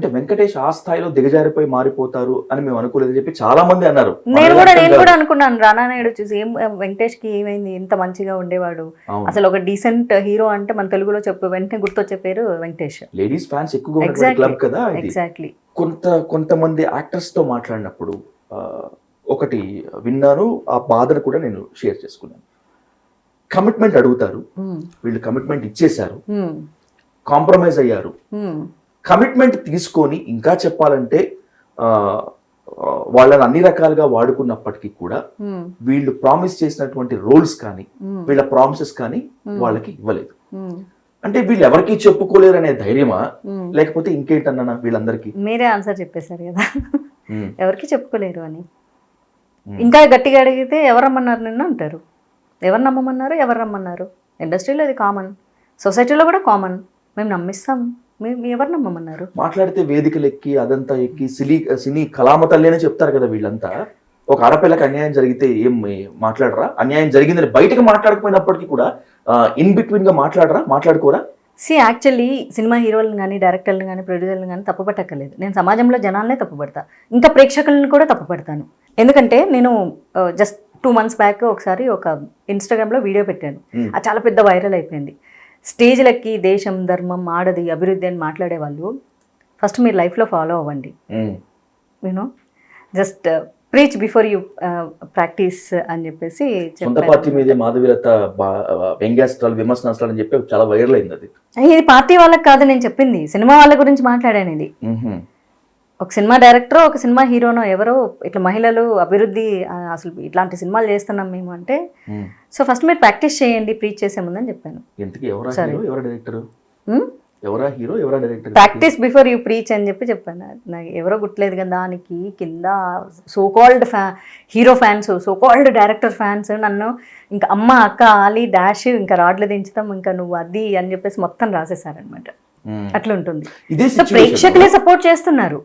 అంటే వెంకటేష్ ఆ స్థాయిలో దిగజారిపోయి మారిపోతారు అని మేము అనుకోలేదని చెప్పి చాలా మంది అన్నారు నేను కూడా నేను కూడా. అనుకున్నాను రానా నాయుడు చూసి ఏం వెంకటేష్కి ఏమైంది ఇంత మంచిగా ఉండేవాడు. అసలు ఒక డీసెంట్ హీరో అంటే మన తెలుగులో చెప్పు వెంటనే గుర్తొచ్చే పేరు వెంకటేష్. లేడీస్ ఫ్యాన్స్ ఎక్కువగా. క్లబ్ కదా ఎగ్జాక్ట్లీ కొంత కొంతమంది యాక్టర్స్తో మాట్లాడినప్పుడు ఒకటి విన్నాను ఆ బాధను కూడా నేను షేర్ చేసుకున్నాను. కమిట్మెంట్ అడుగుతారు. వీళ్ళు కమిట్మెంట్ ఇచ్చేశారు. కాంప్రమైజ్ అయ్యారు. కమిట్మెంట్ తీసుకొని ఇంకా చెప్పాలంటే వాళ్ళని అన్ని రకాలుగా వాడుకున్నప్పటికీ కూడా వీళ్ళు ప్రామిస్ చేసినటువంటి రోల్స్ కానీ వీళ్ళ ప్రామిసెస్ కానీ వాళ్ళకి ఇవ్వలేదు. అంటే వీళ్ళు ఎవరికి చెప్పుకోలేరు అనే ధైర్యమా లేకపోతే ఇంకేంటన్నా వీళ్ళందరికీ? మీరే ఆన్సర్ చెప్పేశారు కదా. ఎవరికి చెప్పుకోలేరు అని. ఇంకా గట్టిగా అడిగితే ఎవరు రమ్మన్నారు నిన్ను అంటారు. ఎవరు నమ్మమన్నారు ఎవరు రమ్మన్నారు? ఇండస్ట్రీలో ఇది కామన్. సొసైటీలో కూడా కామన్. మేము నమ్మిస్తాం. మేము ఎవరు నమ్మమన్నారు? మాట్లాడితే వేదికలు ఎక్కి అదంతా ఎక్కి సిలి సినీ కళామ తల్లి చెప్తారు కదా వీళ్ళంతా. ఒక ఆడపిల్లకి అన్యాయం జరిగితే ఏం మాట్లాడరా? అన్యాయం జరిగిందని బయటకు మాట్లాడకపోయినప్పటికీ కూడా ఇన్ బిట్వీన్గా మాట్లాడరా? మాట్లాడుకోరా? సి యాక్చువల్లీ సినిమా హీరోలను కానీ డైరెక్టర్లను కానీ ప్రొడ్యూసర్లను కానీ తప్పుపట్టక్కర్లేదు. నేను సమాజంలో జనాలనే తప్పుపడతా. ఇంకా ప్రేక్షకులను కూడా తప్పుపడతాను. ఎందుకంటే నేను జస్ట్ టూ మంత్స్ బ్యాక్ ఒకసారి ఒక ఇన్స్టాగ్రామ్లో వీడియో పెట్టాను. అది చాలా పెద్ద వైరల్ అయిపోయింది. స్టేజ్లకి దేశం ధర్మం ఆడది అభివృద్ధి అని మాట్లాడే వాళ్ళు ఫస్ట్ మీరు లైఫ్లో ఫాలో అవ్వండి. You know just preach before you practice అని చెప్పేసి సొంత పార్టీ మీదే మాధవీలత వ్యంగ్యాస్త్రాలు విమర్శనాస్త్రాలు అని చెప్పి చాలా వైరల్ అయింది అది. ఇది పార్టీ వాళ్ళకి కాదు నేను చెప్పింది. సినిమా వాళ్ళ గురించి మాట్లాడాను ఇది. ఒక సినిమా డైరెక్టర్ ఒక సినిమా హీరోనో ఎవరో ఇట్లా మహిళలు అభివృద్ధి అసలు ఇట్లాంటి సినిమాలు చేస్తున్నాం మేము అంటే. సో ఫస్ట్ మీరు ప్రాక్టీస్ చేయండి ప్రీచ్ చేసే ముందని చెప్పాను. ప్రాక్టీస్ బిఫోర్ యూ ప్రీచ్ అని చెప్పి చెప్పాను. నాకు ఎవరో గుర్తులేదు కదా దానికి కింద సో కాల్డ్ ఫ్యా hero fans so called director fans నన్ను ఇంకా అమ్మ అక్క ఆలి డాష్ ఇంకా రాడ్లు దించుతాం ఇంకా నువ్వు అది అని చెప్పేసి మొత్తం రాసేసారనమాట. అట్లా ఉంటుంది. ప్రేక్షకులే సపోర్ట్ చేస్తున్నారు.